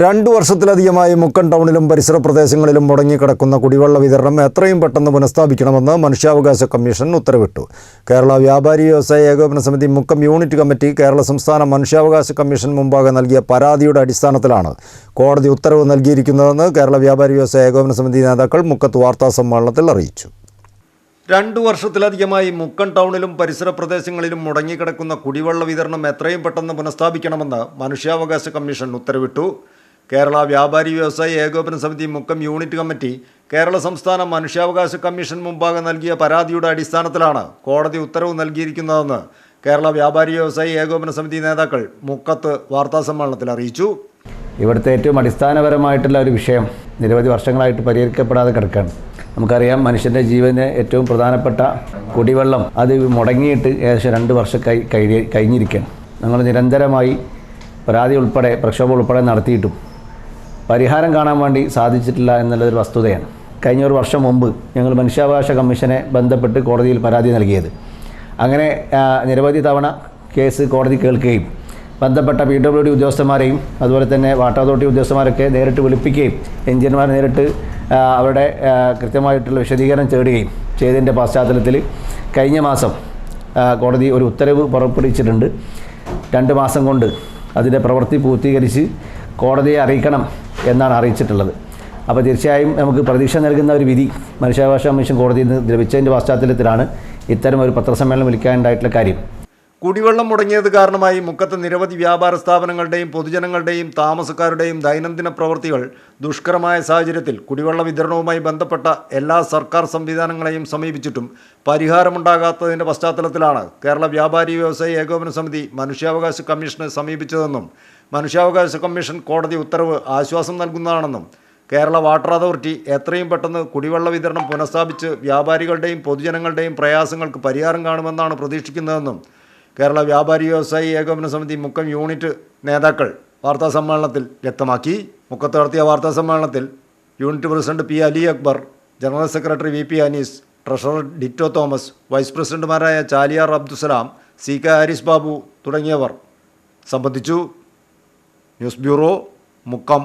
രണ്ടു വർഷത്തിലധികമായി മുക്കൻ ടൗണിലും പരിസര പ്രദേശങ്ങളിലും മുടങ്ങിക്കിടക്കുന്ന കുടിവെള്ള വിതരണം എത്രയും പെട്ടെന്ന് പുനഃസ്ഥാപിക്കണമെന്ന് മനുഷ്യാവകാശ കമ്മീഷൻ ഉത്തരവിട്ടു. കേരള വ്യാപാരി വ്യവസായ ഏകോപന സമിതി മുക്കം യൂണിറ്റ് കമ്മിറ്റി കേരള സംസ്ഥാന മനുഷ്യാവകാശ കമ്മീഷൻ മുമ്പാകെ നൽകിയ പരാതിയുടെ അടിസ്ഥാനത്തിലാണ് കോടതി ഉത്തരവ് നൽകിയിരിക്കുന്നതെന്ന് കേരള വ്യാപാരി വ്യവസായ ഏകോപന സമിതി നേതാക്കൾ മുക്കത്ത് വാർത്താ സമ്മേളനത്തിൽ അറിയിച്ചു. രണ്ടു വർഷത്തിലധികമായി മുക്കൻ ടൗണിലും പരിസര പ്രദേശങ്ങളിലും മുടങ്ങിക്കിടക്കുന്ന കുടിവെള്ള വിതരണം എത്രയും പെട്ടെന്ന് പുനഃസ്ഥാപിക്കണമെന്ന് മനുഷ്യാവകാശ കമ്മീഷൻ ഉത്തരവിട്ടു. കേരള വ്യാപാരി വ്യവസായി ഏകോപന സമിതി മുക്കം യൂണിറ്റ് കമ്മിറ്റി കേരള സംസ്ഥാന മനുഷ്യാവകാശ കമ്മീഷൻ മുമ്പാകെ നൽകിയ പരാതിയുടെ അടിസ്ഥാനത്തിലാണ് കോടതി ഉത്തരവ് നൽകിയിരിക്കുന്നതെന്ന് കേരള വ്യാപാരി വ്യവസായി ഏകോപന സമിതി നേതാക്കൾ മുക്കത്ത് വാർത്താസമ്മേളനത്തിൽ അറിയിച്ചു. ഇവിടുത്തെ ഏറ്റവും അടിസ്ഥാനപരമായിട്ടുള്ള ഒരു വിഷയം നിരവധി വർഷങ്ങളായിട്ട് പരിഹരിക്കപ്പെടാതെ കിടക്കുകയാണ്. നമുക്കറിയാം മനുഷ്യന്റെ ജീവന് ഏറ്റവും പ്രധാനപ്പെട്ട കുടിവെള്ളം അത് മുടങ്ങിയിട്ട് ഏകദേശം രണ്ട് വർഷം കൈ കഴി കഴിഞ്ഞിരിക്കുകയാണ്. ഞങ്ങൾ നിരന്തരമായി പരാതി ഉൾപ്പെടെ പ്രക്ഷോഭം ഉൾപ്പെടെ നടത്തിയിട്ടും പരിഹാരം കാണാൻ വേണ്ടി സാധിച്ചിട്ടില്ല എന്നുള്ളതൊരു വസ്തുതയാണ്. കഴിഞ്ഞ ഒരു വർഷം മുമ്പ് ഞങ്ങൾ മനുഷ്യാവകാശ കമ്മീഷനെ ബന്ധപ്പെട്ട് കോടതിയിൽ പരാതി നൽകിയത്. അങ്ങനെ നിരവധി തവണ കേസ് കോടതി കേൾക്കുകയും ബന്ധപ്പെട്ട പി ഡബ്ല്യു ഡി ഉദ്യോഗസ്ഥന്മാരെയും അതുപോലെ തന്നെ വാട്ടർ അതോറിറ്റി ഉദ്യോഗസ്ഥന്മാരൊക്കെ നേരിട്ട് വിളിപ്പിക്കുകയും എഞ്ചിനീയർമാർ നേരിട്ട് അവരുടെ കൃത്യമായിട്ടുള്ള വിശദീകരണം തേടുകയും ചെയ്തതിന്റെ പശ്ചാത്തലത്തിൽ കഴിഞ്ഞ മാസം കോടതി ഒരു ഉത്തരവ് പുറപ്പെടുവിച്ചിട്ടുണ്ട്. രണ്ട് മാസം കൊണ്ട് അതിന്റെ പ്രവൃത്തി പൂർത്തീകരിച്ച് കോടതിയെ അറിയിക്കണം എന്നാണ് അറിയിച്ചിട്ടുള്ളത്. അപ്പോൾ തീർച്ചയായും നമുക്ക് പ്രതീക്ഷ നൽകുന്ന ഒരു വിധി മനുഷ്യാവകാശ കമ്മീഷൻ കോടതിയിൽ നിന്ന് ലഭിച്ചതിന്റെ പശ്ചാത്തലത്തിലാണ് ഇത്തരം ഒരു പത്രസമ്മേളനം വിളിക്കാനുണ്ടായിട്ടുള്ള കാര്യം. കുടിവെള്ളം മുടങ്ങിയത് കാരണമായി മുക്കത്ത് നിരവധി വ്യാപാര സ്ഥാപനങ്ങളുടെയും പൊതുജനങ്ങളുടെയും താമസക്കാരുടെയും ദൈനംദിന പ്രവൃത്തികൾ ദുഷ്കരമായ സാഹചര്യത്തിൽ കുടിവെള്ള വിതരണവുമായി ബന്ധപ്പെട്ട എല്ലാ സർക്കാർ സംവിധാനങ്ങളെയും സമീപിച്ചിട്ടും പരിഹാരമുണ്ടാകാത്തതിന്റെ പശ്ചാത്തലത്തിലാണ് കേരള വ്യാപാരി വ്യവസായ ഏകോപന സമിതി മനുഷ്യാവകാശ കമ്മീഷനെ സമീപിച്ചതെന്നും മനുഷ്യാവകാശ കമ്മീഷൻ കോടതി ഉത്തരവ് ആശ്വാസം നൽകുന്നതാണെന്നും കേരള വാട്ടർ അതോറിറ്റി എത്രയും പെട്ടെന്ന് കുടിവെള്ള വിതരണം പുനഃസ്ഥാപിച്ച് വ്യാപാരികളുടെയും പൊതുജനങ്ങളുടെയും പ്രയാസങ്ങൾക്ക് പരിഹാരം കാണുമെന്നാണ് പ്രതീക്ഷിക്കുന്നതെന്നും കേരള വ്യാപാരി വ്യവസായി ഏകോപന സമിതി മുക്കം യൂണിറ്റ് നേതാക്കൾ വാർത്താ സമ്മേളനത്തിൽ വ്യക്തമാക്കി. മുക്കത്ത് നടത്തിയ വാർത്താ സമ്മേളനത്തിൽ unit president P Ali Akbar general secretary V P Anees treasurer Ditto Thomas vice പ്രസിഡന്റുമാരായ ചാലിയാർ അബ്ദുസലാം സി കെ ഹാരിസ് ബാബു തുടങ്ങിയവർ സംബന്ധിച്ചു. News bureau Mukkam.